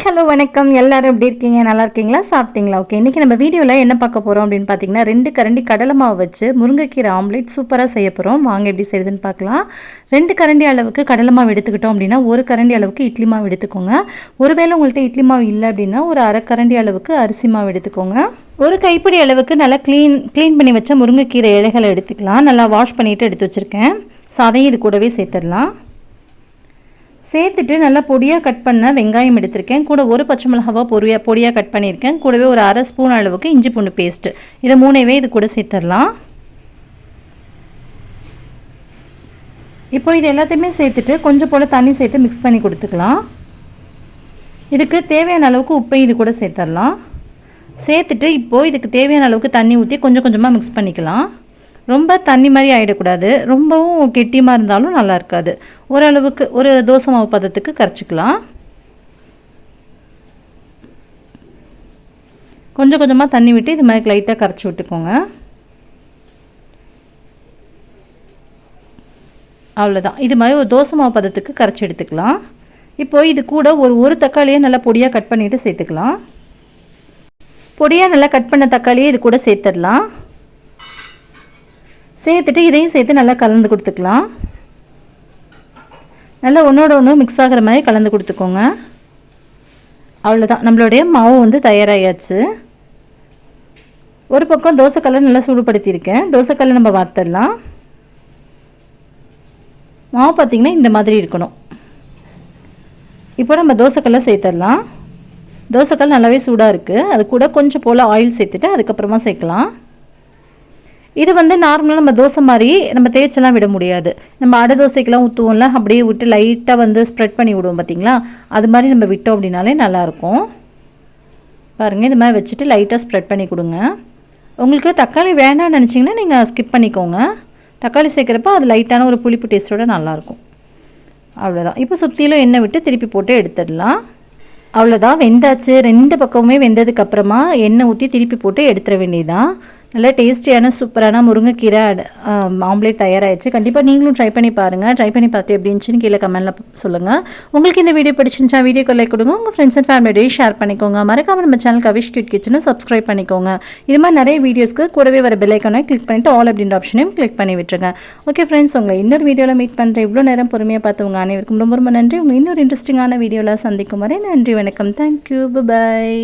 Hi hello வணக்கம். எல்லாரும் எப்படி இருக்கீங்க? நல்லா இருக்கீங்களா? சாப்பிட்டீங்களா? ஓகே. இன்றைக்கி நம்ம வீடியோவில் என்ன பார்க்க போகிறோம் அப்படின்னு பார்த்தீங்கன்னா ரெண்டு கரண்டி கடலை மாவு வச்சு முருங்கைக்கீரை ஆம்லேட் சூப்பராக செய்ய போகிறோம் வாங்க எப்படி செய்யுதுன்னு பார்க்கலாம். ரெண்டு கரண்டி அளவுக்கு கடலை மாவு எடுத்துக்கிட்டோம் அப்படின்னா ஒரு கரண்டி அளவுக்கு இட்லி மாவு எடுத்துக்கோங்க. ஒருவேளை உங்கள்கிட்ட இட்லி மாவு இல்லை அப்படின்னா ஒரு அரை கரண்டி அளவுக்கு அரிசி மாவு எடுத்துக்கோங்க. ஒரு கைப்பிடி அளவுக்கு நல்லா க்ளீன் க்ளீன் பண்ணி வச்ச முருங்கைக்கீரை இலைகளை எடுத்துக்கலாம். நல்லா வாஷ் பண்ணிவிட்டு எடுத்து வச்சுருக்கேன். ஸோ அதையும் இது கூடவே சேர்த்துடலாம். சேர்த்துட்டு நல்லா பொடியாக கட் பண்ண வெங்காயம் எடுத்திருக்கேன். கூட ஒரு பச்சை மிளகாவாக பொடியாக பொடியாக கட் பண்ணியிருக்கேன். கூடவே ஒரு அரை ஸ்பூன் அளவுக்கு இஞ்சி பூண்டு பேஸ்ட்டு இதை மூணையவே இது கூட சேர்த்துடலாம். இப்போ இது எல்லாத்தையுமே சேர்த்துட்டு கொஞ்சம் போல் தண்ணி சேர்த்து மிக்ஸ் பண்ணி கொடுத்துக்கலாம். இதுக்கு தேவையான அளவுக்கு உப்பையும் இது கூட சேர்த்துடலாம். சேர்த்துட்டு இப்போது இதுக்கு தேவையான அளவுக்கு தண்ணி ஊற்றி கொஞ்சம் கொஞ்சமாக மிக்ஸ் பண்ணிக்கலாம். ரொம்ப தண்ணி மாதிரி ஆகிடக்கூடாது ரொம்பவும் கெட்டியமாக இருந்தாலும் நல்லா இருக்காது. ஓரளவுக்கு ஒரு தோசை மாவு பதத்துக்கு கரைச்சிக்கலாம். கொஞ்சம் கொஞ்சமாக தண்ணி விட்டு இது மாதிரி லைட்டாக கரைச்சி விட்டுக்கோங்க. அவ்வளோதான் இது மாதிரி ஒரு தோசை மாவு பதத்துக்கு கரைச்சி எடுத்துக்கலாம். இப்போ இது கூட ஒரு ஒரு தக்காளியை நல்லா பொடியாக கட் பண்ணிவிட்டு சேர்த்துக்கலாம். பொடியாக நல்லா கட் பண்ண தக்காளியை இது கூட சேர்த்துடலாம். சேர்த்துட்டு இதையும் சேர்த்து நல்லா கலந்து கொடுத்துக்கலாம். நல்லா ஒன்றோட ஒன்று மிக்ஸ் ஆகிற மாதிரி கலந்து கொடுத்துக்கோங்க. அவ்வளோதான் நம்மளுடைய மாவு வந்து தயாராகியாச்சு ஒரு பக்கம் தோசைக்கல்லை நல்லா சூடுபடுத்தியிருக்கேன். தோசைக்கல்லை நம்ம வார்த்தரலாம் மாவு பார்த்திங்கன்னா இந்த மாதிரி இருக்கணும். இப்போ நம்ம தோசைக்கல்லை சேர்த்துடலாம் தோசைக்கல் நல்லாவே சூடாக இருக்குது அது கூட கொஞ்சம் போல் ஆயில் சேர்த்துட்டு அதுக்கப்புறமா சேர்க்கலாம். இது வந்து நார்மலாக நம்ம தோசை மாதிரி நம்ம தேய்ச்செல்லாம் விட முடியாது. நம்ம அடை தோசைக்கெல்லாம் ஊற்றுவோம்ல அப்படியே விட்டு லைட்டாக வந்து ஸ்ப்ரெட் பண்ணி விடுவோம் பார்த்தீங்களா அது மாதிரி நம்ம விட்டோம் அப்படின்னாலே நல்லாயிருக்கும். பாருங்கள் இது மாதிரி வச்சுட்டு லைட்டாக ஸ்ப்ரெட் பண்ணி கொடுங்க. உங்களுக்கு தக்காளி வேண்டாம்னு நினச்சிங்கன்னா நீங்கள் ஸ்கிப் பண்ணிக்கோங்க. தக்காளி சேர்க்குறப்ப அது லைட்டான ஒரு புளிப்பு டேஸ்ட்டோட நல்லாயிருக்கும். அவ்வளோதான் இப்போ சுற்றிலும் எண்ணெய் விட்டு திருப்பி போட்டு எடுத்துடலாம். அவ்வளோதான் வெந்தாச்சு. ரெண்டு பக்கமுமே வெந்ததுக்கப்புறமா எண்ணெய் ஊற்றி திருப்பி போட்டு எடுத்துட வேண்டியதான் நல்லா டேஸ்டியான சூப்பரான முருங்கைக்கீரை ஆம்லேட் தயாராகிடுச்சு கண்டிப்பாக நீங்களும் ட்ரை பண்ணி பாருங்கள் ட்ரை பண்ணி பார்த்து எப்படி இருந்துச்சுன்னு கீழே கமெண்ட்டில் சொல்லுங்கள் உங்களுக்கு இந்த வீடியோ பிடிச்சிருந்துச்சா வீடியோ லைக் கொடுங்க. உங்கள் ஃப்ரெண்ட்ஸ் அண்ட் ஃபேமிலியோடய ஷேர் பண்ணிக்கோங்க. மறக்காமல் நம்ம சேனல் கவிஷ் கியூட் கிச்சனை சப்ஸ்கிரைப் பண்ணிக்கோங்க. இது மாதிரி நிறைய வீடியோஸ்க்கு கூடவே வர பெல்லைக்கான கிளிக் பண்ணிட்டு ஆல் அப்படின்ற ஆப்ஷனையும் கிளிக் பண்ணி விட்டுருங்க. ஓகே ஃப்ரெண்ட்ஸ் உங்கள் இன்னொரு வீடியோவில் மீட் பண்ணுறேன் இவ்வளோ நேரம் பொறுமையாக பார்த்தவங்க அனைவருக்கும் ரொம்ப ரொம்ப நன்றி. உங்கள் இன்னொரு இன்ட்ரெஸ்டிங்கான வீடியோவில் சந்திக்கும் வரை நன்றி வணக்கம். Thank you bye